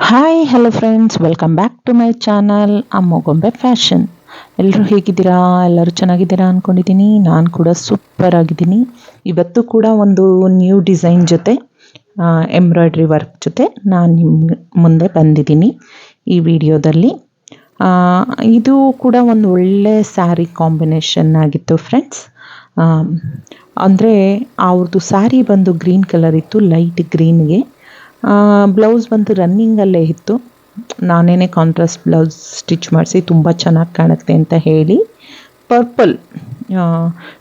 Hi hello friends welcome back to my channel Amma Gombe fashion ಎಲ್ಲರೂ ಹೇಗಿದ್ದೀರಾ? ಎಲ್ಲರೂ ಚೆನ್ನಾಗಿದ್ದೀರಾ ಅಂದ್ಕೊಂಡಿದ್ದೀನಿ ನಾನು ಕೂಡ ಸೂಪರ್ ಆಗಿದ್ದೀನಿ. ಇವತ್ತು ಕೂಡ ಒಂದು ನ್ಯೂ ಡಿಸೈನ್ ಜೊತೆ ಎಂಬ್ರಾಯ್ಡ್ರಿ ವರ್ಕ್ ಜೊತೆ ನಾನು ನಿಮ್ಮ ಮುಂದೆ ಬಂದಿದ್ದೀನಿ ಈ ವಿಡಿಯೋದಲ್ಲಿ ಇದು ಕೂಡ ಒಂದು ಒಳ್ಳೆ ಸ್ಯಾರಿ ಕಾಂಬಿನೇಷನ್ ಆಗಿತ್ತು ಫ್ರೆಂಡ್ಸ್ ಅಂದರೆ ಅವ್ರದ್ದು ಸ್ಯಾರಿ ಬಂದು ಗ್ರೀನ್ ಕಲರ್ ಇತ್ತು ಲೈಟ್ ಗ್ರೀನ್ಗೆ ಬ್ಲೌಸ್ ಬಂದು ರನ್ನಿಂಗಲ್ಲೇ ಇತ್ತು. ನಾನೇನೆ ಕಾಂಟ್ರಾಸ್ಟ್ ಬ್ಲೌಸ್ ಸ್ಟಿಚ್ ಮಾಡಿಸಿ ತುಂಬ ಚೆನ್ನಾಗಿ ಕಾಣುತ್ತೆ ಅಂತ ಹೇಳಿ. ಪರ್ಪಲ್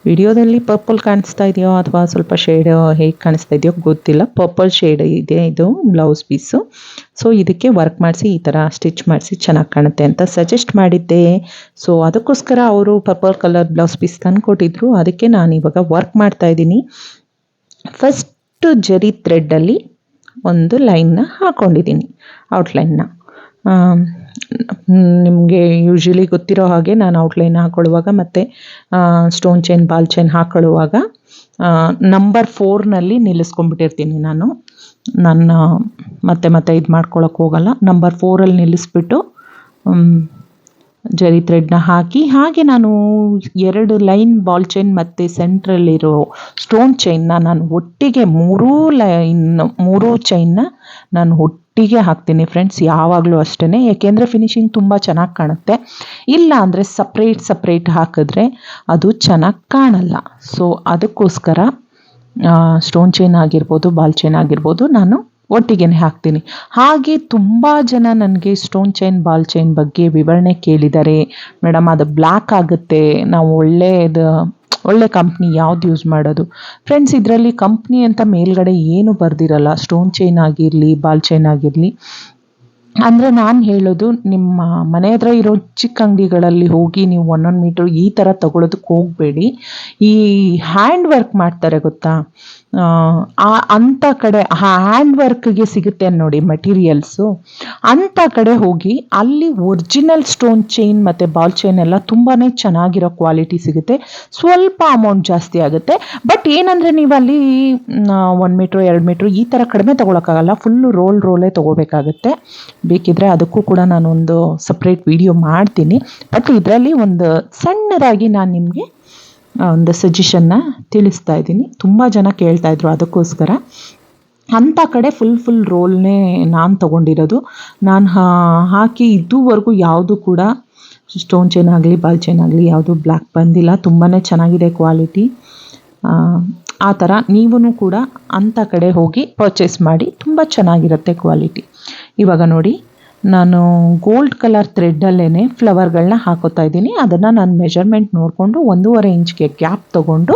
ವಿಡಿಯೋದಲ್ಲಿ ಪರ್ಪಲ್ ಕಾಣಿಸ್ತಾ ಇದೆಯೋ ಅಥವಾ ಸ್ವಲ್ಪ ಶೇಡ್ ಹೇಗೆ ಕಾಣಿಸ್ತಾ ಇದೆಯೋ ಗೊತ್ತಿಲ್ಲ. ಪರ್ಪಲ್ ಶೇಡ್ ಇದೆ ಇದು ಬ್ಲೌಸ್ ಪೀಸು ಸೊ ಇದಕ್ಕೆ ವರ್ಕ್ ಮಾಡಿಸಿ, ಈ ಥರ ಸ್ಟಿಚ್ ಮಾಡಿಸಿ ಚೆನ್ನಾಗಿ ಕಾಣುತ್ತೆ ಅಂತ ಸಜೆಸ್ಟ್ ಮಾಡಿದ್ದೆ. ಸೊ ಅದಕ್ಕೋಸ್ಕರ ಅವರು ಪರ್ಪಲ್ ಕಲರ್ ಬ್ಲೌಸ್ ಪೀಸ್ ತಂದುಕೊಟ್ಟಿದ್ರು ಅದಕ್ಕೆ ನಾನು ಇವಾಗ ವರ್ಕ್ ಮಾಡ್ತಾ ಇದ್ದೀನಿ. ಫಸ್ಟು ಜರಿ ಥ್ರೆಡ್ಡಲ್ಲಿ ಒಂದು ಲೈನ್ನ ಹಾಕ್ಕೊಂಡಿದ್ದೀನಿ ಔಟ್ಲೈನ್ನ ನಿಮಗೆ ಯೂಶ್ವಲಿ ಗೊತ್ತಿರೋ ಹಾಗೆ ನಾನು ಔಟ್ಲೈನ್ ಹಾಕೊಳ್ಳುವಾಗ ಮತ್ತು ಸ್ಟೋನ್ ಚೈನ್ ಬಾಲ್ ಚೈನ್ ಹಾಕ್ಕೊಳ್ಳುವಾಗ ನಂಬರ್ ಫೋರ್ನಲ್ಲಿ ನಿಲ್ಲಿಸ್ಕೊಂಡ್ಬಿಟ್ಟಿರ್ತೀನಿ ನಾನು. ನನ್ನ ಮತ್ತೆ ಮತ್ತೆ ಇದು ಮಾಡ್ಕೊಳಕ್ಕೆ ಹೋಗಲ್ಲ. ನಂಬರ್ ಫೋರಲ್ಲಿ ನಿಲ್ಲಿಸ್ಬಿಟ್ಟು ಜರಿ ಥ್ರೆಡ್ನ ಹಾಕಿ, ಹಾಗೆ ನಾನು ಎರಡು ಲೈನ್ ಬಾಲ್ ಚೈನ್ ಮತ್ತು ಸೆಂಟ್ರಲ್ಲಿರೋ ಸ್ಟೋನ್ ಚೈನ್ನ ನಾನು ಒಟ್ಟಿಗೆ ಮೂರೂ ಲೈನ್, ಮೂರೂ ಚೈನ್ನ ನಾನು ಒಟ್ಟಿಗೆ ಹಾಕ್ತೀನಿ ಫ್ರೆಂಡ್ಸ್ ಯಾವಾಗಲೂ ಅಷ್ಟೇ ಏಕೆಂದರೆ ಫಿನಿಶಿಂಗ್ ತುಂಬ ಚೆನ್ನಾಗಿ ಕಾಣುತ್ತೆ. ಇಲ್ಲ ಅಂದರೆ ಸಪ್ರೇಟ್ ಸಪ್ರೇಟ್ ಹಾಕಿದ್ರೆ ಅದು ಚೆನ್ನಾಗಿ ಕಾಣಲ್ಲ. ಸೊ ಅದಕ್ಕೋಸ್ಕರ ಸ್ಟೋನ್ ಚೈನ್ ಆಗಿರ್ಬೋದು ಬಾಲ್ ಚೈನ್ ಆಗಿರ್ಬೋದು, ನಾನು ಒಟ್ಟಿಗೆ ಹಾಕ್ತೀನಿ. ಹಾಗೆ ತುಂಬ ಜನ ನನಗೆ ಸ್ಟೋನ್ ಚೈನ್ ಬಾಲ್ ಚೈನ್ ಬಗ್ಗೆ ವಿವರಣೆ ಕೇಳಿದ್ದಾರೆ ಮೇಡಮ್, ಅದು ಬ್ಲ್ಯಾಕ್ ಆಗುತ್ತೆ, ನಾವು ಒಳ್ಳೆಯದು, ಒಳ್ಳೆ ಕಂಪ್ನಿ ಯಾವ್ದು ಯೂಸ್ ಮಾಡೋದು? ಫ್ರೆಂಡ್ಸ್ ಇದರಲ್ಲಿ ಕಂಪ್ನಿ ಅಂತ ಮೇಲ್ಗಡೆ ಏನು ಬರ್ದಿರಲ್ಲ ಸ್ಟೋನ್ ಚೈನ್ ಆಗಿರಲಿ ಬಾಲ್ ಚೈನ್ ಆಗಿರಲಿ ಅಂದರೆ ನಾನು ಹೇಳೋದು ನಿಮ್ಮ ಮನೆ ಹತ್ರ ಇರೋ ಚಿಕ್ಕ ಅಂಗಡಿಗಳಲ್ಲಿ ಹೋಗಿ ನೀವು ಒಂದೊಂದು ಮೀಟರ್ ಈ ಥರ ತಗೊಳ್ಳೋದಕ್ಕೆ ಹೋಗಬೇಡಿ. ಈ ಹ್ಯಾಂಡ್ ವರ್ಕ್ ಮಾಡ್ತಾರೆ ಗೊತ್ತಾ? ಆ, ಅಂತ ಕಡೆ ಹ್ಯಾಂಡ್ ವರ್ಕ್ಗೆ ಸಿಗುತ್ತೆ ನೋಡಿ ಮಟೀರಿಯಲ್ಸು ಅಂಥ ಕಡೆ ಹೋಗಿ ಅಲ್ಲಿ ಒರಿಜಿನಲ್ ಸ್ಟೋನ್ ಚೈನ್ ಮತ್ತು ಬಾಲ್ ಚೈನ್ ಎಲ್ಲ ತುಂಬಾ ಚೆನ್ನಾಗಿರೋ ಕ್ವಾಲಿಟಿ ಸಿಗುತ್ತೆ. ಸ್ವಲ್ಪ ಅಮೌಂಟ್ ಜಾಸ್ತಿ ಆಗುತ್ತೆ. ಬಟ್ ಏನಂದರೆ ನೀವು ಅಲ್ಲಿ ಒನ್ ಮೀಟ್ರ್ ಎರಡು ಮೀಟ್ರ್ ಈ ಥರ ಕಡಿಮೆ ತೊಗೊಳಕ್ಕಾಗಲ್ಲ. Full roll ರೋಲೇ ತೊಗೋಬೇಕಾಗುತ್ತೆ. ಬೇಕಿದ್ರೆ ಅದಕ್ಕೂ ಕೂಡ ನಾನು ಒಂದು ಸಪ್ರೇಟ್ ವಿಡಿಯೋ ಮಾಡ್ತೀನಿ. ಬಟ್ ಇದರಲ್ಲಿ ಒಂದು ಸಣ್ಣದಾಗಿ ನಾನು ನಿಮಗೆ ಒಂದು ಸಜೆಷನ್ನ ತಿಳಿಸ್ತಾ ಇದ್ದೀನಿ. ತುಂಬ ಜನ ಕೇಳ್ತಾ ಇದ್ರು ಅದಕ್ಕೋಸ್ಕರ. ಅಂಥ ಕಡೆ ಫುಲ್ ಫುಲ್ ರೋಲ್ನೇ ನಾನು ತೊಗೊಂಡಿರೋದು. ನಾನು ಹಾಕಿ ಇದುವರೆಗೂ ಯಾವುದು ಕೂಡ ಸ್ಟೋನ್ ಚೈನ್ ಆಗಲಿ ಬಾಲ್ ಚೈನ್ ಆಗಲಿ ಯಾವುದು ಬ್ಲ್ಯಾಕ್ ಬಂದಿಲ್ಲ. ತುಂಬಾ ಚೆನ್ನಾಗಿದೆ ಕ್ವಾಲಿಟಿ ಆ ಥರ ನೀವೂ ಕೂಡ ಅಂಥ ಕಡೆ ಹೋಗಿ ಪರ್ಚೇಸ್ ಮಾಡಿ. ತುಂಬ ಚೆನ್ನಾಗಿರುತ್ತೆ ಕ್ವಾಲಿಟಿ ಇವಾಗ ನೋಡಿ ನಾನು ಗೋಲ್ಡ್ ಕಲರ್ ಥ್ರೆಡ್ಡಲ್ಲೇ ಫ್ಲವರ್ಗಳನ್ನ ಹಾಕೋತಾ ಇದ್ದೀನಿ. ಅದನ್ನು ನಾನು ಮೆಜರ್ಮೆಂಟ್ ನೋಡಿಕೊಂಡು ಒಂದೂವರೆ ಇಂಚ್ಗೆ ಗ್ಯಾಪ್ ತಗೊಂಡು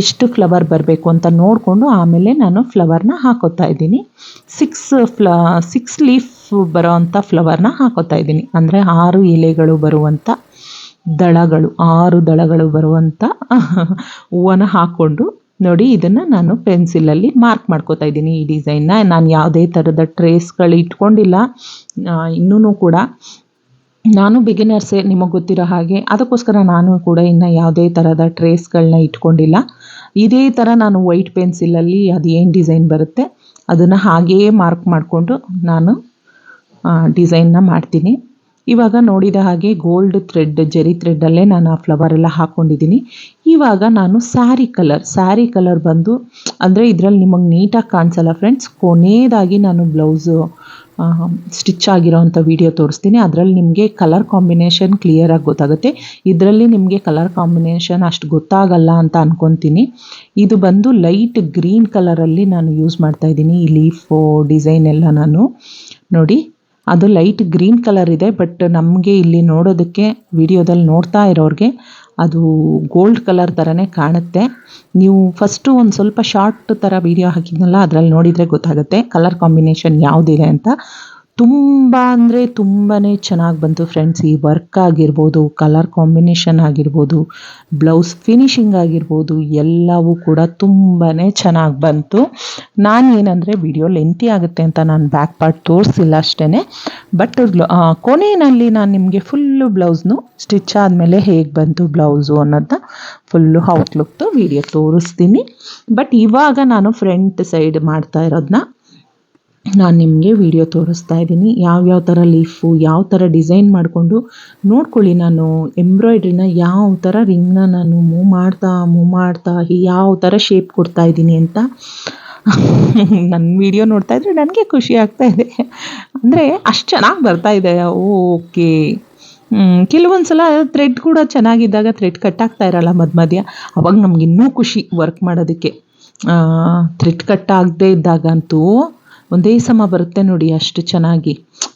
ಎಷ್ಟು ಫ್ಲವರ್ ಬರಬೇಕು ಅಂತ ನೋಡಿಕೊಂಡು ಆಮೇಲೆ ನಾನು ಫ್ಲವರ್ನ ಹಾಕೋತಾ ಇದ್ದೀನಿ. ಸಿಕ್ಸ್ ಫ್ಲ ಸಿಕ್ಸ್ ಲೀಫ್ ಬರೋ ಅಂಥ ಫ್ಲವರ್ನ ಹಾಕೋತಾ ಇದ್ದೀನಿ. ಅಂದರೆ ಆರು ಎಲೆಗಳು ಬರುವಂಥ ದಳಗಳು, ಆರು ದಳಗಳು ಬರುವಂಥ ಹೂವನ್ನು ಹಾಕ್ಕೊಂಡು ನೋಡಿ, ಇದನ್ನು ನಾನು ಪೆನ್ಸಿಲಲ್ಲಿ ಮಾರ್ಕ್ ಮಾಡ್ಕೋತಾ ಇದ್ದೀನಿ ಈ ಡಿಸೈನ್ನ. ನಾನು ಯಾವುದೇ ಥರದ ಟ್ರೇಸ್ಗಳು ಇಟ್ಕೊಂಡಿಲ್ಲ. ಇನ್ನೂ ಕೂಡ ನಾನು ಬಿಗಿನರ್ಸೇ ನಿಮಗೆ ಗೊತ್ತಿರೋ ಹಾಗೆ ಅದಕ್ಕೋಸ್ಕರ ನಾನು ಕೂಡ ಇನ್ನು ಯಾವುದೇ ಥರದ ಟ್ರೇಸ್ಗಳನ್ನ ಇಟ್ಕೊಂಡಿಲ್ಲ. ಇದೇ ಥರ ನಾನು ವೈಟ್ ಪೆನ್ಸಿಲಲ್ಲಿ ಅದು ಏನು ಡಿಸೈನ್ ಬರುತ್ತೆ ಅದನ್ನು ಹಾಗೆಯೇ ಮಾರ್ಕ್ ಮಾಡಿಕೊಂಡು ನಾನು ಡಿಸೈನ್ನ ಮಾಡ್ತೀನಿ. ಇವಾಗ ನೋಡಿದ ಹಾಗೆ ಗೋಲ್ಡ್ ಥ್ರೆಡ್ ಜರಿ ಥ್ರೆಡ್ಡಲ್ಲೇ ನಾನು ಆ ಫ್ಲವರ್ ಎಲ್ಲ ಹಾಕ್ಕೊಂಡಿದ್ದೀನಿ ಇವಾಗ ನಾನು ಸ್ಯಾರಿ ಕಲರ್ ಸ್ಯಾರಿ ಕಲರ್ ಬಂದು, ಅಂದರೆ ಇದರಲ್ಲಿ ನಿಮಗೆ ನೀಟಾಗಿ ಕಾಣಿಸಲ್ಲ ಫ್ರೆಂಡ್ಸ್ ಕೊನೆಯದಾಗಿ ನಾನು ಬ್ಲೌಸು ಸ್ಟಿಚ್ ಆಗಿರೋವಂಥ ವಿಡಿಯೋ ತೋರಿಸ್ತೀನಿ. ಅದರಲ್ಲಿ ನಿಮಗೆ ಕಲರ್ ಕಾಂಬಿನೇಷನ್ ಕ್ಲಿಯರಾಗಿ ಗೊತ್ತಾಗುತ್ತೆ. ಇದರಲ್ಲಿ ನಿಮಗೆ ಕಲರ್ ಕಾಂಬಿನೇಷನ್ ಅಷ್ಟು ಗೊತ್ತಾಗಲ್ಲ ಅಂತ ಅಂದ್ಕೊತೀನಿ ಇದು ಬಂದು ಲೈಟ್ ಗ್ರೀನ್ ಕಲರಲ್ಲಿ ನಾನು ಯೂಸ್ ಮಾಡ್ತಾ ಇದ್ದೀನಿ. ಈ ಲೀಫು ಡಿಸೈನ್ ಎಲ್ಲ ನಾನು. ನೋಡಿ. ಅದು ಲೈಟ್ ಗ್ರೀನ್ ಕಲರ್ ಇದೆ, ಬಟ್ ನಮಗೆ ಇಲ್ಲಿ ನೋಡೋದಕ್ಕೆ ವಿಡಿಯೋದಲ್ಲಿ ನೋಡ್ತಾ ಇರೋರಿಗೆ ಅದು ಗೋಲ್ಡ್ ಕಲರ್ ಥರನೇ ಕಾಣುತ್ತೆ. ನೀವು ಫಸ್ಟು ಒಂದು ಸ್ವಲ್ಪ ಶಾರ್ಟ್ ಥರ ವಿಡಿಯೋ ಹಾಕಿದ್ನಲ್ಲ, ಅದರಲ್ಲಿ ನೋಡಿದರೆ ಗೊತ್ತಾಗುತ್ತೆ ಕಲರ್ ಕಾಂಬಿನೇಷನ್ ಯಾವುದಿದೆ ಅಂತ. ತುಂಬ ಅಂದರೆ ತುಂಬಾ ಚೆನ್ನಾಗಿ ಬಂತು ಫ್ರೆಂಡ್ಸ್ ಈ ವರ್ಕ್ ಆಗಿರ್ಬೋದು ಕಲರ್ ಕಾಂಬಿನೇಷನ್ ಆಗಿರ್ಬೋದು ಬ್ಲೌಸ್ ಫಿನಿಶಿಂಗ್ ಆಗಿರ್ಬೋದು, ಎಲ್ಲವೂ ಕೂಡ ತುಂಬಾ ಚೆನ್ನಾಗಿ ಬಂತು. ನಾನು ಏನಂದರೆ ವಿಡಿಯೋ ಲೆಂತಿ ಆಗುತ್ತೆ ಅಂತ ನಾನು ಬ್ಯಾಕ್ ಪಾರ್ಟ್ ತೋರಿಸಿಲ್ಲ ಅಷ್ಟೇ ಬಟ್ ಕೊನೆಯಲ್ಲಿ ನಾನು ನಿಮಗೆ ಫುಲ್ಲು ಬ್ಲೌಸ್ನು ಸ್ಟಿಚ್ ಆದಮೇಲೆ ಹೇಗೆ ಬಂತು ಬ್ಲೌಸು ಅನ್ನೋದನ್ನ ಫುಲ್ಲು ಔಟ್ಲುಕ್ದು ವಿಡಿಯೋ ತೋರಿಸ್ತೀನಿ. ಬಟ್ ಇವಾಗ ನಾನು ಫ್ರಂಟ್ ಸೈಡ್ ಮಾಡ್ತಾ ಇರೋದನ್ನ ನಾನು ನಿಮಗೆ ವಿಡಿಯೋ ತೋರಿಸ್ತಾ ಇದ್ದೀನಿ. ಯಾವ್ಯಾವ ಥರ ಲೀಫು ಯಾವ ಥರ ಡಿಸೈನ್ ಮಾಡಿಕೊಂಡು ನೋಡ್ಕೊಳ್ಳಿ ನಾನು. ಎಂಬ್ರಾಯ್ಡ್ರಿನ ಯಾವ ಥರ ರಿಂಗ್ನ ನಾನು ಮೂವ್ ಮಾಡ್ತಾ ಮೂವ್ ಮಾಡ್ತಾ, ಯಾವ ಥರ ಶೇಪ್ ಕೊಡ್ತಾ ಇದ್ದೀನಿ ಅಂತ ನನ್ನ ವಿಡಿಯೋ ನೋಡ್ತಾ ಇದ್ರೆ ನನಗೆ ಖುಷಿ ಆಗ್ತಾ ಇದೆ. ಅಂದರೆ ಅಷ್ಟು ಚೆನ್ನಾಗಿ ಬರ್ತಾ ಇದೆ. ಓಕೆ ಕೆಲವೊಂದು ಸಲ ಥ್ರೆಡ್ ಕೂಡ ಚೆನ್ನಾಗಿದ್ದಾಗ ಥ್ರೆಡ್ ಕಟ್ ಆಗ್ತಾ ಇರಲ್ಲ ಮಧ್ಯ ಮಧ್ಯ. ಅವಾಗ ನಮ್ಗೆ ಇನ್ನೂ ಖುಷಿ ವರ್ಕ್ ಮಾಡೋದಕ್ಕೆ. ಥ್ರೆಡ್ ಕಟ್ ಆಗದೇ ಇದ್ದಾಗಂತೂ ಒಂದೇ ಸಮ ಬರುತ್ತೆ ನೋಡಿ ಅಷ್ಟು ಚೆನ್ನಾಗಿ.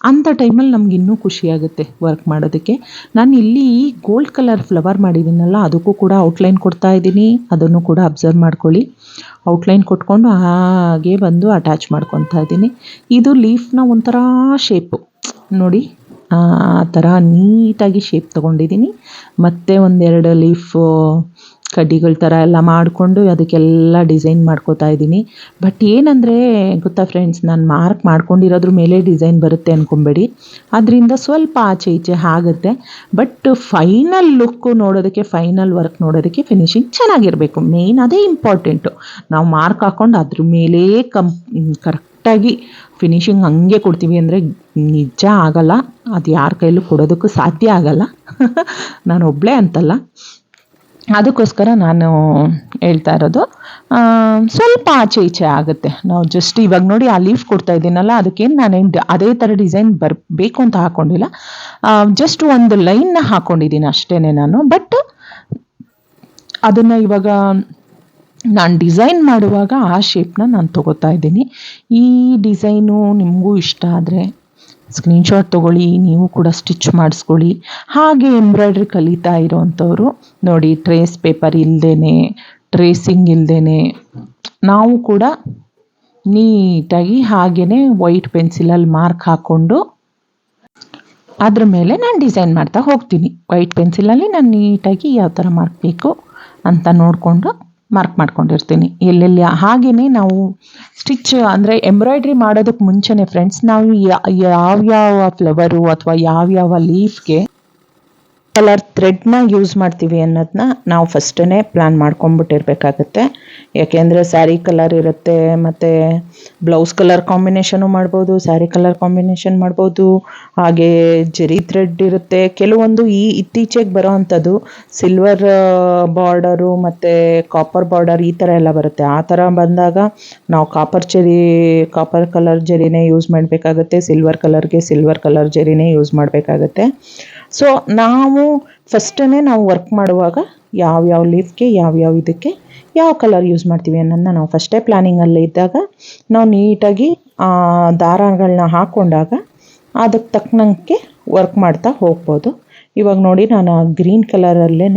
ಅಂಥ ಟೈಮಲ್ಲಿ ನಮ್ಗೆ ಇನ್ನೂ ಖುಷಿಯಾಗುತ್ತೆ ವರ್ಕ್ ಮಾಡೋದಕ್ಕೆ. ನಾನು ಇಲ್ಲಿ ಗೋಲ್ಡ್ ಕಲರ್ ಫ್ಲವರ್ ಮಾಡಿದ್ದೀನಲ್ಲ, ಅದಕ್ಕೂ ಕೂಡ ಔಟ್ಲೈನ್ ಕೊಡ್ತಾ ಇದ್ದೀನಿ. ಅದನ್ನು ಕೂಡ ಅಬ್ಸರ್ವ್ ಮಾಡ್ಕೊಳ್ಳಿ. ಔಟ್ಲೈನ್ ಕೊಟ್ಕೊಂಡು ಹಾಗೆ ಬಂದು ಅಟ್ಯಾಚ್ ಮಾಡ್ಕೊತಾ ಇದ್ದೀನಿ. ಇದು ಲೀಫ್ನ ಒಂಥರ ಶೇಪು ನೋಡಿ, ಆ ಥರ ನೀಟಾಗಿ ಶೇಪ್ ತೊಗೊಂಡಿದ್ದೀನಿ. ಮತ್ತು ಒಂದೆರಡು ಲೀಫು ಕಡ್ಡಿಗಳ ಥರ ಎಲ್ಲ ಮಾಡಿಕೊಂಡು ಅದಕ್ಕೆಲ್ಲ ಡಿಸೈನ್ ಮಾಡ್ಕೋತಾ ಇದ್ದೀನಿ. ಬಟ್ ಏನಂದರೆ, ಗೊತ್ತಾ ಫ್ರೆಂಡ್ಸ್ ನಾನು ಮಾರ್ಕ್ ಮಾಡ್ಕೊಂಡಿರೋದ್ರ ಮೇಲೆ ಡಿಸೈನ್ ಬರುತ್ತೆ ಅಂದ್ಕೊಂಬೇಡಿ ಅದರಿಂದ ಸ್ವಲ್ಪ ಆಚೆ ಈಚೆ ಆಗುತ್ತೆ. ಬಟ್ ಫೈನಲ್ ಲುಕ್ಕು ನೋಡೋದಕ್ಕೆ ಫೈನಲ್ ವರ್ಕ್ ನೋಡೋದಕ್ಕೆ ಫಿನಿಶಿಂಗ್ ಚೆನ್ನಾಗಿರಬೇಕು. ಮೇಯ್ನ್ ಅದೇ ಇಂಪಾರ್ಟೆಂಟು ನಾವು ಮಾರ್ಕ್ ಹಾಕ್ಕೊಂಡು ಅದ್ರ ಮೇಲೆ ಕಂ ಕರೆಕ್ಟಾಗಿ ಫಿನಿಶಿಂಗ್ ಹಂಗೆ ಕೊಡ್ತೀವಿ ಅಂದರೆ ನಿಜ ಆಗಲ್ಲ. ಅದು ಯಾರ ಕೈಲೂ ಕೊಡೋದಕ್ಕೂ ಸಾಧ್ಯ ಆಗಲ್ಲ. ನಾನು ಒಬ್ಬಳೇ ಅಂತಲ್ಲ. ಅದಕ್ಕೋಸ್ಕರ ನಾನು ಹೇಳ್ತಾ ಇರೋದು ಸ್ವಲ್ಪ ಆಚೆ ಈಚೆ ಆಗುತ್ತೆ. ನಾವು ಜಸ್ಟ್ ಇವಾಗ ನೋಡಿ ಆ ಲೀಫ್ ಕೊಡ್ತಾ ಇದ್ದೀನಲ್ಲ, ಅದಕ್ಕೇನು ನಾನೇನು ಅದೇ ಥರ ಡಿಸೈನ್ ಬರಬೇಕು ಅಂತ ಹಾಕ್ಕೊಂಡಿಲ್ಲ ಜಸ್ಟ್ ಒಂದು ಲೈನ್ನ ಹಾಕ್ಕೊಂಡಿದ್ದೀನಿ ಅಷ್ಟೇ ನಾನು. ಬಟ್ ಅದನ್ನು ಇವಾಗ ನಾನು ಡಿಸೈನ್ ಮಾಡುವಾಗ ಆ ಶೇಪ್ನ ನಾನು ತೊಗೋತಾ ಇದ್ದೀನಿ. ಈ ಡಿಸೈನು ನಿಮಗೂ ಇಷ್ಟ ಆದರೆ ಸ್ಕ್ರೀನ್ಶಾಟ್ ತೊಗೊಳ್ಳಿ, ನೀವು ಕೂಡ ಸ್ಟಿಚ್ ಮಾಡಿಸ್ಕೊಳ್ಳಿ. ಹಾಗೆ ಎಂಬ್ರಾಯ್ಡ್ರಿ ಕಲಿತಾ ಇರೋವಂಥವ್ರು ನೋಡಿ ಟ್ರೇಸ್ ಪೇಪರ್ ಇಲ್ಲದೇ ಟ್ರೇಸಿಂಗ್ ಇಲ್ಲದೇ ನಾವು ಕೂಡ ನೀಟಾಗಿ ಹಾಗೆಯೇ ವೈಟ್ ಪೆನ್ಸಿಲಲ್ಲಿ ಮಾರ್ಕ್ ಹಾಕ್ಕೊಂಡು ಅದ್ರ ಮೇಲೆ ನಾನು ಡಿಸೈನ್ ಮಾಡ್ತಾ ಹೋಗ್ತೀನಿ. ವೈಟ್ ಪೆನ್ಸಿಲಲ್ಲಿ ನಾನು ನೀಟಾಗಿ ಯಾವ ಥರ ಮಾರ್ಕ್ ಬೇಕು ಅಂತ ನೋಡಿಕೊಂಡು ಮಾರ್ಕ್ ಮಾಡ್ಕೊಂಡಿರ್ತೀನಿ. ಎಲ್ಲೆಲ್ಲಿ ಹಾಗೆಯೇ ನಾವು ಸ್ಟಿಚ್ ಅಂದರೆ ಎಂಬ್ರಾಯ್ಡ್ರಿ ಮಾಡೋದಕ್ಕೆ ಮುಂಚೆನೇ ಫ್ರೆಂಡ್ಸ್ ನಾವು ಯಾವ್ಯಾವ ಫ್ಲವರು ಅಥವಾ ಯಾವ್ಯಾವ ಲೀಫ್ಗೆ ಕಲರ್ ಥ್ರೆಡ್ನ ಯೂಸ್ ಮಾಡ್ತೀವಿ ಅನ್ನೋದನ್ನ ನಾವು ಫಸ್ಟೇ ಪ್ಲ್ಯಾನ್ ಮಾಡ್ಕೊಂಬಿಟ್ಟಿರ್ಬೇಕಾಗತ್ತೆ ಯಾಕೆಂದರೆ ಸ್ಯಾರಿ ಕಲರ್ ಇರುತ್ತೆ, ಮತ್ತು ಬ್ಲೌಸ್ ಕಲರ್ ಕಾಂಬಿನೇಷನು ಮಾಡ್ಬೋದು ಸ್ಯಾರಿ ಕಲರ್ ಕಾಂಬಿನೇಷನ್ ಮಾಡ್ಬೋದು, ಹಾಗೆ ಜರಿ ಥ್ರೆಡ್ ಇರುತ್ತೆ. ಕೆಲವೊಂದು ಈ ಇತ್ತೀಚೆಗೆ ಬರೋ ಅಂಥದ್ದು ಸಿಲ್ವರ್ ಬಾರ್ಡರು ಮತ್ತು ಕಾಪರ್ ಬಾರ್ಡರ್ ಈ ಥರ ಎಲ್ಲ ಬರುತ್ತೆ. ಆ ಥರ ಬಂದಾಗ ನಾವು ಕಾಪರ್ ಜರಿ ಕಾಪರ್ ಕಲರ್ ಜರಿನೇ ಯೂಸ್ ಮಾಡಬೇಕಾಗತ್ತೆ ಸಿಲ್ವರ್ ಕಲರ್ಗೆ ಸಿಲ್ವರ್ ಕಲರ್ ಜರಿನೇ ಯೂಸ್ ಮಾಡಬೇಕಾಗತ್ತೆ. ಸೊ ನಾವು ಫಸ್ಟನ್ನೇ ನಾವು ವರ್ಕ್ ಮಾಡುವಾಗ ಯಾವ್ಯಾವ ಲೀಫ್ಗೆ ಯಾವ್ಯಾವ ಇದಕ್ಕೆ ಯಾವ ಕಲರ್ ಯೂಸ್ ಮಾಡ್ತೀವಿ ಅನ್ನೋದನ್ನ ನಾವು ಫಸ್ಟೇ ಪ್ಲ್ಯಾನಿಂಗಲ್ಲಿ ಇದ್ದಾಗ ನಾವು ನೀಟಾಗಿ, ಆ ದಾರಗಳನ್ನ ಹಾಕ್ಕೊಂಡಾಗ ಅದಕ್ಕೆ ತಕ್ಕನಂಗೆ ವರ್ಕ್ ಮಾಡ್ತಾ ಹೋಗ್ಬೋದು. ಇವಾಗ ನೋಡಿ ನಾನು ಆ ಗ್ರೀನ್ ಕಲರಲ್ಲೇ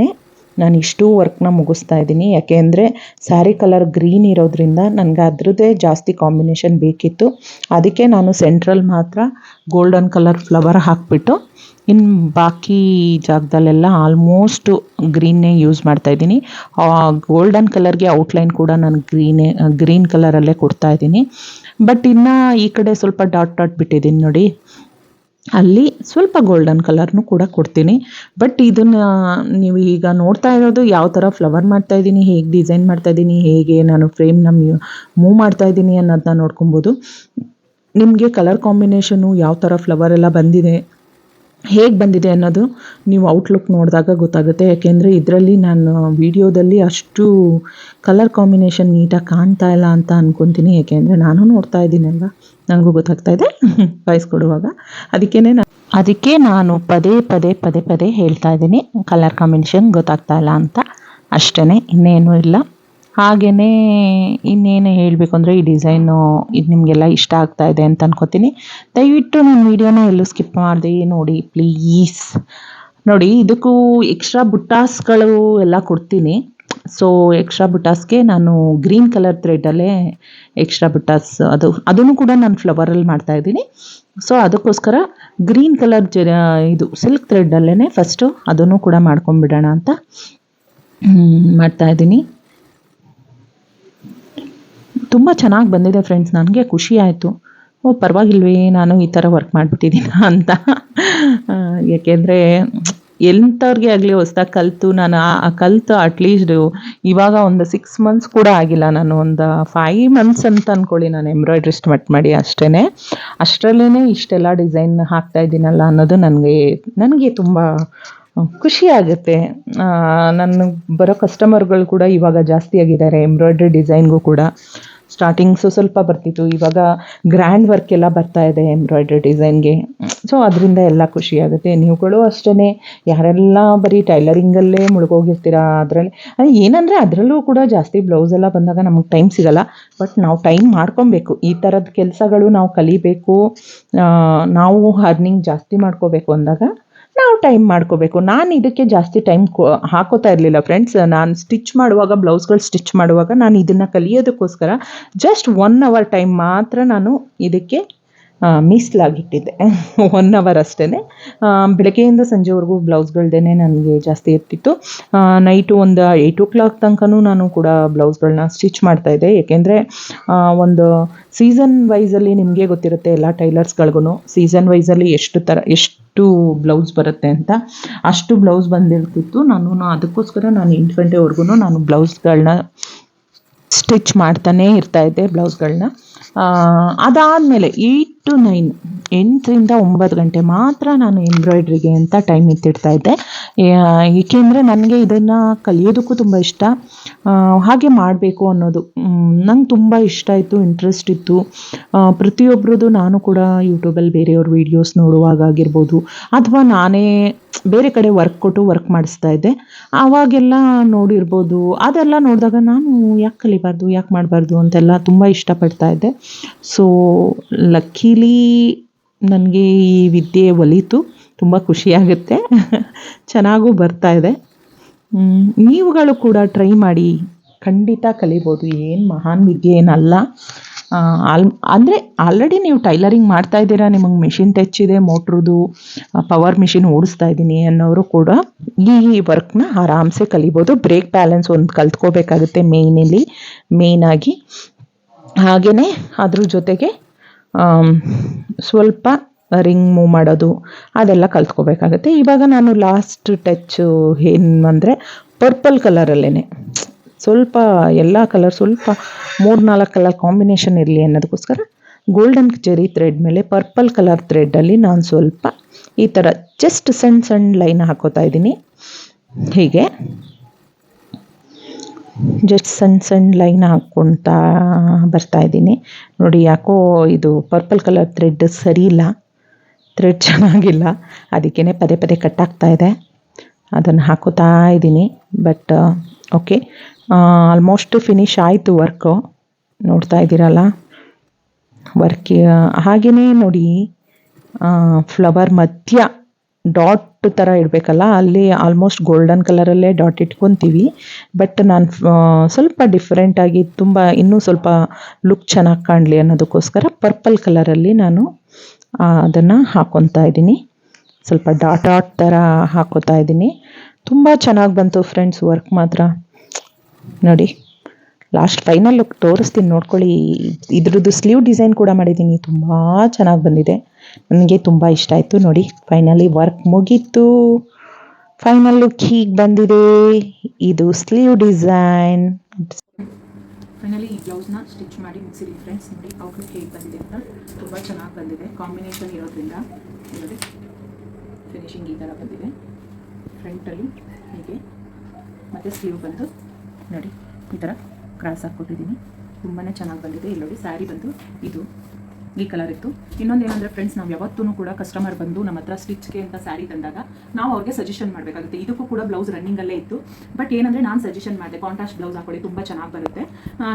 ನಾನು ಇಷ್ಟು ವರ್ಕ್ನ ಮುಗಿಸ್ತಾ ಇದ್ದೀನಿ. ಯಾಕೆಂದರೆ ಸ್ಯಾರಿ ಕಲರ್ ಗ್ರೀನ್ ಇರೋದ್ರಿಂದ ನನಗೆ ಅದ್ರದ್ದೇ ಜಾಸ್ತಿ ಕಾಂಬಿನೇಷನ್ ಬೇಕಿತ್ತು. ಅದಕ್ಕೆ ನಾನು ಸೆಂಟ್ರಲ್ ಮಾತ್ರ ಗೋಲ್ಡನ್ ಕಲರ್ ಫ್ಲವರ್ ಹಾಕಿಬಿಟ್ಟು ಇನ್ನು ಬಾಕಿ ಜಾಗದಲ್ಲೆಲ್ಲ ಆಲ್ಮೋಸ್ಟು ಗ್ರೀನ್ನೇ ಯೂಸ್ ಮಾಡ್ತಾ ಇದ್ದೀನಿ. ಗೋಲ್ಡನ್ ಕಲರ್ಗೆ ಔಟ್ಲೈನ್ ಕೂಡ ನಾನು ಗ್ರೀನೇ ಗ್ರೀನ್ ಕಲರಲ್ಲೇ ಕೊಡ್ತಾ ಇದ್ದೀನಿ. ಬಟ್ ಇನ್ನು ಈ ಕಡೆ ಸ್ವಲ್ಪ ಡಾಟ್ ಡಾಟ್ ಬಿಟ್ಟಿದ್ದೀನಿ ನೋಡಿ. ಅಲ್ಲಿ ಸ್ವಲ್ಪ ಗೋಲ್ಡನ್ ಕಲರ್ನು ಕೂಡ ಕೊಡ್ತೀನಿ. ಬಟ್ ಇದನ್ನು ನೀವು ಈಗ ನೋಡ್ತಾ ಇರೋದು ಯಾವ ಥರ ಫ್ಲವರ್ ಮಾಡ್ತಾ ಇದ್ದೀನಿ, ಹೇಗೆ ಡಿಸೈನ್ ಮಾಡ್ತಾ ಇದ್ದೀನಿ, ಹೇಗೆ ನಾನು ಫ್ರೇಮ್ ನಮ್ಮ ಮೂವ್ ಮಾಡ್ತಾ ಇದ್ದೀನಿ ಅನ್ನೋದನ್ನ ನೋಡ್ಕೊಬೋದು. ನಿಮಗೆ ಕಲರ್ ಕಾಂಬಿನೇಷನು ಯಾವ ಥರ ಫ್ಲವರ್ ಎಲ್ಲ ಬಂದಿದೆ ಹೇಗೆ ಬಂದಿದೆ ಅನ್ನೋದು ನೀವು ಔಟ್ಲುಕ್ ನೋಡಿದಾಗ ಗೊತ್ತಾಗುತ್ತೆ. ಯಾಕೆಂದರೆ ಇದರಲ್ಲಿ ನಾನು ವಿಡಿಯೋದಲ್ಲಿ ಅಷ್ಟು ಕಲರ್ ಕಾಂಬಿನೇಷನ್ ನೀಟಾಗಿ ಕಾಣ್ತಾ ಇಲ್ಲ ಅಂತ ಅಂದ್ಕೊತೀನಿ ಯಾಕೆಂದರೆ ನಾನು ನೋಡ್ತಾ ಇದ್ದೀನಲ್ವ ನನಗೂ ಗೊತ್ತಾಗ್ತಾ ಇದೆ. ವಾಯ್ಸ್ ಕೊಡುವಾಗ ಅದಕ್ಕೇ ಅದಕ್ಕೆ ನಾನು ಪದೇ ಪದೇ ಪದೇ ಪದೇ ಹೇಳ್ತಾ ಇದ್ದೀನಿ. ಕಲರ್ ಕಾಂಬಿನೇಷನ್ ಗೊತ್ತಾಗ್ತಾ ಇಲ್ಲ ಅಂತ. ಅಷ್ಟೇ ಇನ್ನೇನೂ ಇಲ್ಲ. ಹಾಗೆಯೇ ಇನ್ನೇನು ಹೇಳಬೇಕು ಅಂದರೆ ಈ ಡಿಸೈನು ಇದು ನಿಮಗೆಲ್ಲ ಇಷ್ಟ ಆಗ್ತಾ ಇದೆ ಅಂತ ಅನ್ಕೋತೀನಿ. ದಯವಿಟ್ಟು ನನ್ನ ವೀಡಿಯೋನ ಎಲ್ಲೂ ಸ್ಕಿಪ್ ಮಾಡಿದೆ, ನೋಡಿ, ಪ್ಲೀಸ್. ನೋಡಿ, ಇದಕ್ಕೂ ಎಕ್ಸ್ಟ್ರಾ ಬುಟ್ಟಾಸ್ಗಳು ಎಲ್ಲ ಕೊಡ್ತೀನಿ. ಸೊ ಎಕ್ಸ್ಟ್ರಾ ಬುಟಾಸ್ಗೆ ನಾನು ಗ್ರೀನ್ ಕಲರ್ ಥ್ರೆಡಲ್ಲೇ ಎಕ್ಸ್ಟ್ರಾ ಬುಟಾಸ್ ಅದು, ಅದನ್ನು ಕೂಡ ನಾನು ಫ್ಲವರಲ್ಲಿ ಮಾಡ್ತಾಯಿದ್ದೀನಿ ಸೊ ಅದಕ್ಕೋಸ್ಕರ ಗ್ರೀನ್ ಕಲರ್ ಜ, ಇದು ಸಿಲ್ಕ್ ಥ್ರೆಡ್ಡಲ್ಲೇ ಫಸ್ಟು ಅದನ್ನು ಕೂಡ ಮಾಡ್ಕೊಂಬಿಡೋಣ ಅಂತ ಮಾಡ್ತಾ ಇದ್ದೀನಿ. ತುಂಬ ಚೆನ್ನಾಗಿ ಬಂದಿದೆ ಫ್ರೆಂಡ್ಸ್ ನನಗೆ ಖುಷಿ ಆಯಿತು. ಓ, ಪರವಾಗಿಲ್ವೇ, ನಾನು ಈ ಥರ ವರ್ಕ್ ಮಾಡಿಬಿಟ್ಟಿದ್ದೀನ ಅಂತ. ಏಕೆಂದರೆ ಎಂಥವ್ರಿಗೆ ಆಗಲಿ ಹೊಸ್ದಾಗಿ ಕಲಿತು, ನಾನು ಕಲಿತು ಅಟ್ಲೀಸ್ಟ್ ಇವಾಗ ಒಂದು ಸಿಕ್ಸ್ ಮಂತ್ಸ್ ಕೂಡ ಆಗಿಲ್ಲ ನಾನು. ಒಂದು ಫೈವ್ ಮಂತ್ಸ್ ಅಂತ ಅಂದ್ಕೊಳ್ಳಿ ನಾನು ಎಂಬ್ರಾಯ್ಡ್ರಿ ಸ್ಟಾರ್ಟ್ ಮಾಡಿ ಅಷ್ಟೇ ಅಷ್ಟರಲ್ಲೇ ಇಷ್ಟೆಲ್ಲ ಡಿಸೈನ್ ಹಾಕ್ತಾ ಇದ್ದೀನಲ್ಲ ಅನ್ನೋದು ನನಗೆ ನನಗೆ ತುಂಬ ಖುಷಿ ಆಗುತ್ತೆ ನನ್ನ ಬರೋ ಕಸ್ಟಮರ್ಗಳು ಕೂಡ ಇವಾಗ ಜಾಸ್ತಿ ಆಗಿದ್ದಾರೆ ಎಂಬ್ರಾಯ್ಡ್ರಿ ಡಿಸೈನ್ಗೂ ಕೂಡ. ಸ್ಟಾರ್ಟಿಂಗ್ಸು ಸ್ವಲ್ಪ ಬರ್ತಿತ್ತು, ಇವಾಗ ಗ್ರ್ಯಾಂಡ್ ವರ್ಕ್ ಎಲ್ಲ ಬರ್ತಾ ಇದೆ ಎಂಬ್ರಾಯ್ಡ್ರಿ ಡಿಸೈನ್ಗೆ ಸೊ ಅದರಿಂದ ಎಲ್ಲ ಖುಷಿ ಆಗುತ್ತೆ ನೀವುಗಳು ಅಷ್ಟೇ ಯಾರೆಲ್ಲ ಬರೀ ಟೈಲರಿಂಗಲ್ಲೇ ಮುಳುಗೋಗಿರ್ತೀರಾ, ಅದರಲ್ಲಿ, ಅದು ಏನಂದರೆ ಅದರಲ್ಲೂ ಕೂಡ ಜಾಸ್ತಿ ಬ್ಲೌಸ್ ಎಲ್ಲ ಬಂದಾಗ ನಮಗೆ ಟೈಮ್ ಸಿಗಲ್ಲ. ಬಟ್ ನಾವು ಟೈಮ್ ಮಾಡ್ಕೊಬೇಕು. ಈ ಥರದ ಕೆಲಸಗಳು ನಾವು ಕಲಿಬೇಕು. ನಾವು ಅರ್ನಿಂಗ್ ಜಾಸ್ತಿ ಮಾಡ್ಕೋಬೇಕು ಅಂದಾಗ ನಾವು ಟೈಮ್ ಮಾಡ್ಕೋಬೇಕು. ನಾನು ಇದಕ್ಕೆ ಜಾಸ್ತಿ ಟೈಮ್ ಹಾಕೋತಾ ಇರಲಿಲ್ಲ ಫ್ರೆಂಡ್ಸ್ ನಾನು ಸ್ಟಿಚ್ ಮಾಡುವಾಗ ಬ್ಲೌಸ್ಗಳು ಸ್ಟಿಚ್ ಮಾಡುವಾಗ ನಾನು ಇದನ್ನು ಕಲಿಯೋದಕ್ಕೋಸ್ಕರ ಜಸ್ಟ್ ಒನ್ ಅವರ್ ಟೈಮ್ ಮಾತ್ರ ನಾನು ಇದಕ್ಕೆ ಮೀಸಲಾಗಿಟ್ಟಿದ್ದೆ. ಒನ್ ಅವರ್ ಅಷ್ಟೇ ಬೆಳಗ್ಗೆಯಿಂದ ಸಂಜೆವರೆಗೂ ಬ್ಲೌಸ್ಗಳದ್ದೇ ನನಗೆ ಜಾಸ್ತಿ ಇರ್ತಿತ್ತು. ನೈಟು ಒಂದು ಏಯ್ಟ್ ಓ ಕ್ಲಾಕ್ ತನಕನೂ ನಾನು ಕೂಡ ಬ್ಲೌಸ್ಗಳನ್ನ ಸ್ಟಿಚ್ ಮಾಡ್ತಾಯಿದ್ದೆ ಏಕೆಂದರೆ ಒಂದು ಸೀಸನ್ ವೈಸಲ್ಲಿ ನಿಮಗೆ ಗೊತ್ತಿರುತ್ತೆ ಎಲ್ಲ ಟೈಲರ್ಸ್ಗಳಿಗೂ ಸೀಸನ್ ವೈಸಲ್ಲಿ ಎಷ್ಟು ಥರ ಎಷ್ಟು ಬ್ಲೌಸ್ ಬರುತ್ತೆ ಅಂತ. ಅಷ್ಟು ಬ್ಲೌಸ್ ಬಂದಿರ್ತಿತ್ತು. ನಾನು ಅದಕ್ಕೋಸ್ಕರ ನಾನು ಎಂಟು ಗಂಟೆವರೆಗೂ ನಾನು ಬ್ಲೌಸ್ಗಳನ್ನ ಸ್ಟಿಚ್ ಮಾಡ್ತಾನೇ ಇರ್ತಾ ಇದ್ದೆ ಬ್ಲೌಸ್ಗಳನ್ನ ಅದಾದಮೇಲೆ ಏಯ್ಟ್ ಟು ನೈನ್, ಎಂಟರಿಂದ ಒಂಬತ್ತು ಗಂಟೆ ಮಾತ್ರ ನಾನು ಎಂಬ್ರಾಯ್ಡ್ರಿಗೆ ಅಂತ ಟೈಮ್ ಇತ್ತಿಡ್ತಾ ಇದ್ದೆ. ಏಕೆಂದರೆ ನನಗೆ ಇದನ್ನು ಕಲಿಯೋದಕ್ಕೂ ತುಂಬ ಇಷ್ಟ. ಹಾಗೆ ಮಾಡಬೇಕು ಅನ್ನೋದು ನಂಗೆ ತುಂಬ ಇಷ್ಟ ಇತ್ತು ಇಂಟ್ರೆಸ್ಟ್ ಇತ್ತು. ಪ್ರತಿಯೊಬ್ಬರದು ನಾನು ಕೂಡ ಯೂಟ್ಯೂಬಲ್ಲಿ ಬೇರೆಯವ್ರ ವೀಡಿಯೋಸ್ ನೋಡುವಾಗ ಆಗಿರ್ಬೋದು, ಅಥವಾ ನಾನೇ ಬೇರೆ ಕಡೆ ವರ್ಕ್ ಕೊಟ್ಟು ವರ್ಕ್ ಮಾಡಿಸ್ತಾ ಇದ್ದೆ. ಆವಾಗೆಲ್ಲ ನೋಡಿರ್ಬೋದು. ಅದೆಲ್ಲ ನೋಡಿದಾಗ ನಾನು ಯಾಕೆ ಕಲಿಬಾರ್ದು, ಯಾಕೆ ಮಾಡಬಾರ್ದು ಅಂತೆಲ್ಲ ತುಂಬ ಇಷ್ಟಪಡ್ತಾ ಇದ್ದೆ. ಸೊ ಲಕ್ಕೀಲಿ ನನಗೆ ಈ ವಿದ್ಯೆ ಒಲಿತು. ತುಂಬ ಖುಷಿಯಾಗುತ್ತೆ ಚೆನ್ನಾಗೂ ಬರ್ತಾ ಇದೆ. ನೀವುಗಳು ಕೂಡ ಟ್ರೈ ಮಾಡಿ ಖಂಡಿತ ಕಲಿಬೋದು. ಏನು ಮಹಾನ್ ವಿದ್ಯೆ ಏನಲ್ಲ. ಆಲ್, ಅಂದರೆ ಆಲ್ರೆಡಿ ನೀವು ಟೈಲರಿಂಗ್ ಮಾಡ್ತಾ ಇದ್ದೀರಾ, ನಿಮಗೆ ಮಿಷಿನ್ ತೆಚ್ಚಿದೆ ಮೋಟ್ರದು ಪವರ್ ಮಿಷಿನ್ ಓಡಿಸ್ತಾ ಇದ್ದೀನಿ ಅನ್ನೋರು ಕೂಡ ಈ ವರ್ಕ್ನ ಆರಾಮ್ಸೆ ಕಲಿಬೋದು. ಬ್ರೇಕ್ ಬ್ಯಾಲೆನ್ಸ್ ಒಂದು ಕಲ್ತ್ಕೋಬೇಕಾಗುತ್ತೆ ಮೇಯ್ನಲ್ಲಿ ಮೇಯ್ನಾಗಿ ಹಾಗೆಯೇ ಅದ್ರ ಜೊತೆಗೆ ಸ್ವಲ್ಪ ರಿಂಗ್ ಮೂವ್ ಮಾಡೋದು, ಅದೆಲ್ಲ ಕಲ್ತ್ಕೋಬೇಕಾಗುತ್ತೆ. ಇವಾಗ ನಾನು ಲಾಸ್ಟ್ ಟಚ್ ಏನು ಅಂದರೆ ಪರ್ಪಲ್ ಕಲರಲ್ಲೇ ಸ್ವಲ್ಪ ಎಲ್ಲ ಕಲರ್ ಸ್ವಲ್ಪ ಮೂರು, ನಾಲ್ಕು ಕಲರ್ ಕಾಂಬಿನೇಷನ್ ಇರಲಿ ಅನ್ನೋದಕ್ಕೋಸ್ಕರ ಗೋಲ್ಡನ್ ಚೆರಿ ಥ್ರೆಡ್ ಮೇಲೆ ಪರ್ಪಲ್ ಕಲರ್ ಥ್ರೆಡ್ಡಲ್ಲಿ ನಾನು ಸ್ವಲ್ಪ ಈ ಥರ ಜಸ್ಟ್ ಸಣ್ಣ ಸಣ್ಣ ಲೈನ್ ಹಾಕೋತಾ ಇದ್ದೀನಿ. ಹೀಗೆ. ಜಸ್ಟ್ ಸಣ್ಣ ಸಣ್ಣ ಲೈನ್ ಹಾಕ್ಕೊಳ್ತಾ ಬರ್ತಾ ಇದ್ದೀನಿ. ನೋಡಿ ಯಾಕೋ ಇದು ಪರ್ಪಲ್ ಕಲರ್ ಥ್ರೆಡ್ ಸರಿ ಇಲ್ಲ. ಥ್ರೆಡ್ ಚೆನ್ನಾಗಿಲ್ಲ. ಅದಕ್ಕೇ ಪದೇ ಪದೇ ಕಟ್ ಆಗ್ತಾ ಇದೆ. ಅದನ್ನು ಹಾಕೋತಾ ಇದ್ದೀನಿ. ಬಟ್ ಓಕೆ ಆಲ್ಮೋಸ್ಟ್ ಫಿನಿಶ್ ಆಯಿತು ವರ್ಕು ನೋಡ್ತಾ ಇದ್ದೀರಲ್ಲ? ವರ್ಕ್ ಹಾಗೆಯೇ ನೋಡಿ ಫ್ಲವರ್ ಮಧ್ಯ ಡಾಟ್ ಥರ ಇಡಬೇಕಲ್ಲ, ಅಲ್ಲಿ ಆಲ್ಮೋಸ್ಟ್ ಗೋಲ್ಡನ್ ಕಲರಲ್ಲೇ ಡಾಟ್ ಇಟ್ಕೊತೀವಿ. ಬಟ್ ನಾನು ಸ್ವಲ್ಪ ಡಿಫ್ರೆಂಟಾಗಿ ತುಂಬ, ಇನ್ನೂ ಸ್ವಲ್ಪ ಲುಕ್ ಚೆನ್ನಾಗಿ ಕಾಣಲಿ ಅನ್ನೋದಕ್ಕೋಸ್ಕರ ಪರ್ಪಲ್ ಕಲರಲ್ಲಿ ನಾನು ಅದನ್ನು ಹಾಕ್ಕೊತಾ ಇದ್ದೀನಿ. ಸ್ವಲ್ಪ ಡಾಟ್ ಡಾಟ್ ಥರ ಹಾಕೋತಾ ಇದ್ದೀನಿ. ತುಂಬ ಚೆನ್ನಾಗಿ ಬಂತು ಫ್ರೆಂಡ್ಸ್ ವರ್ಕ್ ಮಾತ್ರ. ನೋಡಿ ಲಾಸ್ಟ್ ಫೈನಲ್ ಲುಕ್ ತೋರಿಸ್ತೀನಿ, ನೋಡ್ಕೊಳ್ಳಿ. ಇದ್ರದ್ದು ಸ್ಲೀವ್ ಡಿಸೈನ್ ಕೂಡ ಮಾಡಿದ್ದೀನಿ, ತುಂಬ ಚೆನ್ನಾಗಿ ಬಂದಿದೆ. ನನಗೆ ತುಂಬ ಇಷ್ಟ ಆಯಿತು, ನೋಡಿ ಫೈನಲಿ ವರ್ಕ್ ಮುಗೀತು. ಫೈನಲ್ ಲುಕ್ ಹೀಗೆ ಬಂದಿದೆ, ಇದು ಸ್ಲೀವ್ ಡಿಸೈನ್ ಫೈನಲಿ ಈ ಬ್ಲೌಸ್ನ ಸ್ಟಿಚ್ ಮಾಡಿ ಮುಗಿಸಿದ್ದೀನಿ ಫ್ರೆಂಡ್ಸ್ ನೋಡಿ ಔಟ್ಲುಕ್ ಹೇಗೆ ಬಂದಿದೆ ಅಂತ ತುಂಬ ಚೆನ್ನಾಗಿ ಬಂದಿದೆ ಕಾಂಬಿನೇಷನ್ ಇರೋದ್ರಿಂದ. ನೋಡಿ ಫಿನಿಶಿಂಗ್ ಈ ಥರ ಬಂದಿದೆ. ಫ್ರಂಟಲ್ಲಿ ಹೀಗೆ, ಮತ್ತು ಸ್ಲೀವ್ ಬಂದು ನೋಡಿ ಈ ಥರ ಕ್ರಾಸ್ ಹಾಕ್ಕೊಟ್ಟಿದ್ದೀನಿ. ತುಂಬಾ ಚೆನ್ನಾಗಿ ಬಂದಿದೆ. ಇಲ್ಲಿ ನೋಡಿ ಸ್ಯಾರಿ ಬಂದು ಇದು ಈ ಕಲರ್ ಇತ್ತು. ಇನ್ನೊಂದು ಏನಂದ್ರೆ ಫ್ರೆಂಡ್ಸ್ ನಾವು ಯಾವತ್ತೂ ಕೂಡ ಕಸ್ಟಮರ್ ಬಂದು ನಮ್ಮ ಹತ್ರ ಸ್ಟಿಚ್ಗೆ ಅಂತ ಸ್ಯಾರಿ ತಂದಾಗ ನಾವು ಅವ್ರಿಗೆ ಸಜೆಷನ್ ಮಾಡಬೇಕಾಗುತ್ತೆ. ಇದಕ್ಕೂ ಕೂಡ ಬ್ಲೌಸ್ ರನ್ನಿಂಗಲ್ಲೇ ಇತ್ತು. ಬಟ್ ಏನಂದ್ರೆ ನಾನು ಸಜೆಷನ್ ಮಾಡಿದೆ. ಕಾಂಟ್ರಾಸ್ಟ್ ಬ್ಲೌಸ್ ಹಾಕೊಳ್ಳಿ ತುಂಬ ಚೆನ್ನಾಗಿ ಬರುತ್ತೆ.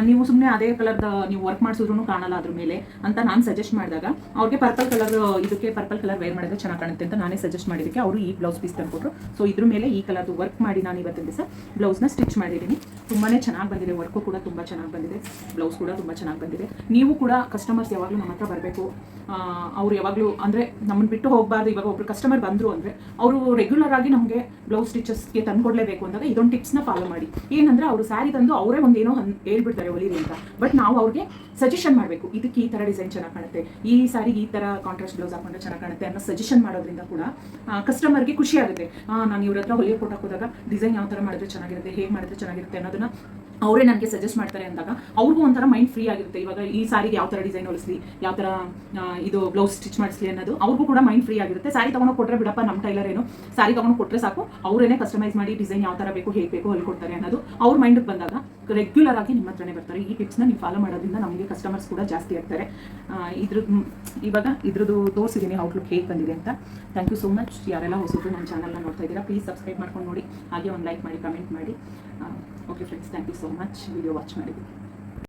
ನೀವು ಸುಮ್ಮನೆ ಅದೇ ಕಲರ್ದ ನೀವು ವರ್ಕ್ ಮಾಡಿಸಿದ್ರು ಕಾಣಲ್ಲ ಅದ್ರ ಮೇಲೆ ಅಂತ ನಾನು ಸಜೆಸ್ಟ್ ಮಾಡಿದಾಗ ಅವ್ರಿಗೆ ಪರ್ಪಲ್ ಕಲರ್ ಇದಕ್ಕೆ ಪರ್ಪಲ್ ಕಲರ್ ವೇರ್ ಮಾಡಿದ್ರೆ ಚೆನ್ನಾಗಿ ಕಾಣುತ್ತೆ ಅಂತ ನಾನೇ ಸಜೆಸ್ಟ್ ಮಾಡಿದ್ದಕ್ಕೆ ಅವರು ಈ ಬ್ಲೌಸ್ ಪೀಸ್ ತಂದ್ಕೊಟ್ರು. ಸೊ ಇದ್ರ ಮೇಲೆ ಈ ಕಲರ್ದು ವರ್ಕ್ ಮಾಡಿ ನಾನು ಇವತ್ತಿನ ದಿವಸ ಬ್ಲೌಸ್ನ ಸ್ಟಿಚ್ ಮಾಡಿದ್ದೀನಿ. ತುಂಬಾನೇ ಚೆನ್ನಾಗಿ ಬಂದಿದೆ. ವರ್ಕು ಕೂಡ ತುಂಬ ಚೆನ್ನಾಗಿ ಬಂದಿದೆ. ಬ್ಲೌಸ್ ಕೂಡ ತುಂಬ ಚೆನ್ನಾಗಿ ಬಂದಿದೆ. ನೀವು ಕೂಡ ಕಸ್ಟಮರ್ಸ್ ಯಾವಾಗಲೂ ನಮ್ಮ ಹತ್ರ ಬರಬೇಕು. ಅವ್ರು ಯಾವಾಗಲೂ ಅಂದರೆ ನಮ್ಮನ್ನು ಬಿಟ್ಟು ಹೋಗಬಾರ್ದು, ಇವಾಗ ಒಬ್ರು ಕಸ್ಟಮರ್ ಬಂದರು ಅಂದರೆ ಅವರು ರೆಗ್ಯುಲರ್ ಆಗಿ ನಮಗೆ ಬ್ಲೌಸ್ ಸ್ಟಿಚಸ್ಗೆ ತಂದುಕೊಡಲೇಬೇಕು ಅಂದಾಗ ಇದೊಂದು ಟಿಪ್ಸ್ನ ಫಾಲೋ ಮಾಡಿ. ಏನಂದ್ರೆ ಅವರು ಸ್ಯಾರಿ ತಂದು ಅವರೇ ಒಂದು ಏನೋ ಹೇಳ್ಬಿಡ್ತಾರೆ ಹೊಲಿರಿ ಅಂತ. ಬಟ್ ನಾವು ಅವ್ರಿಗೆ ಸಜೆಷನ್ ಮಾಡಬೇಕು. ಇದಕ್ಕೆ ಈ ಥರ ಡಿಸೈನ್ ಚೆನ್ನಾಗಿ ಕಾಣುತ್ತೆ. ಈ ಸ್ಯಾರಿಗೆ ಈ ಥರ ಕಾಂಟ್ರಾಸ್ಟ್ ಬ್ಲೌಸ್ ಹಾಕೊಂಡ್ರೆ ಚೆನ್ನಾಗಿ ಕಾಣುತ್ತೆ ಅನ್ನೋ ಸಜೆಷನ್ ಮಾಡೋದ್ರಿಂದ ಕೂಡ ಕಸ್ಟಮರ್ಗೆ ಖುಷಿ ಆಗುತ್ತೆ. ನಾನು ಇವ್ರ ಹತ್ರ ಹೊಲಿಯೋ ಕೊಟ್ಟು ಹಾಕೋದಾಗ ಡಿಸೈನ್ ಯಾವ ಥರ ಮಾಡಿದ್ರೆ ಚೆನ್ನಾಗಿರುತ್ತೆ, ಹೇಗೆ ಮಾಡಿದ್ರೆ ಚೆನ್ನಾಗಿರುತ್ತೆ ಅನ್ನೋದನ್ನ ಅವರೇ ನನಗೆ ಸಜೆಸ್ಟ್ ಮಾಡ್ತಾರೆ ಅಂದಾಗ ಅವ್ರಿಗೂ ಒಂಥರ ಮೈಂಡ್ ಫ್ರೀ ಆಗಿರುತ್ತೆ. ಇವಾಗ ಈ ಸಾರಿಗೆ ಯಾವ ಥರ ಡಿಸೈನ್ ಹೊಲಿಸ್ಲಿ, ಯಾವ ಥರ ಇದು ಬ್ಲೌಸ್ ಸ್ಟಿಚ್ ಮಾಡಿಸ್ಲಿ ಅನ್ನೋದು ಅವ್ರಿಗೂ ಕೂಡ ಮೈಂಡ್ ಫ್ರೀ ಆಗಿರುತ್ತೆ. ಸಾರಿ ತೊಗೊಂಡು ಕೊಟ್ಟರೆ ಬಿಡಪ್ಪ ನಮ್ಮ ಟೈಲರ್ ಏನು? ಸಾರಿ ತೊಗೊಂಡು ಕೊಟ್ಟರೆ ಸಾಕು, ಅವರೇನೆ ಕಸ್ಟಮೈಸ್ ಮಾಡಿ ಡಿಸೈನ್ ಯಾವ ಥರ ಬೇಕು, ಹೇಗೆ ಬೇಕು ಹೊಲ್ಕೊಡ್ತಾರೆ ಅನ್ನೋದು ಅವ್ರ ಮೈಂಡಿಗೆ ಬಂದಾಗ ರೆಗ್ಯುಲರ್ ಆಗಿ ನಿಮ್ಮ ಹತ್ರನೇ ಬರ್ತಾರೆ. ಈ ಟಿಪ್ಸ್ನ ನೀವು ಫಾಲೋ ಮಾಡೋದ್ರಿಂದ ನಮಗೆ ಕಸ್ಟಮರ್ಸ್ ಕೂಡ ಜಾಸ್ತಿ ಆಗ್ತಾರೆ. ಇದ್ರ ಇದ್ರದ್ದು ಇವಾಗ ಇದ್ರದ್ದು ತೋರಿಸಿದ್ದೀನಿ ಔಟ್ಲುಕ್ ಹೇಗೆ ಬಂದಿದೆ ಅಂತ. ಥ್ಯಾಂಕ್ ಯು ಸೋ ಮಚ್ ಯಾರೆಲ್ಲ ಹೊಸದು ನಮ್ಮ ಚಾನಲ್ನ ನೋಡ್ತಾ ಇದ್ದೀರಾ ಪ್ಲೀಸ್ ಸಬ್ಸ್ಕ್ರೈಬ್ ಮಾಡ್ಕೊಂಡು ನೋಡಿ. ಹಾಗೆ ಒಂದು ಲೈಕ್ ಮಾಡಿ ಕಮೆಂಟ್ ಮಾಡಿ. Okay friends thank you so video watch ಮಾಡಿದ್ದೀನಿ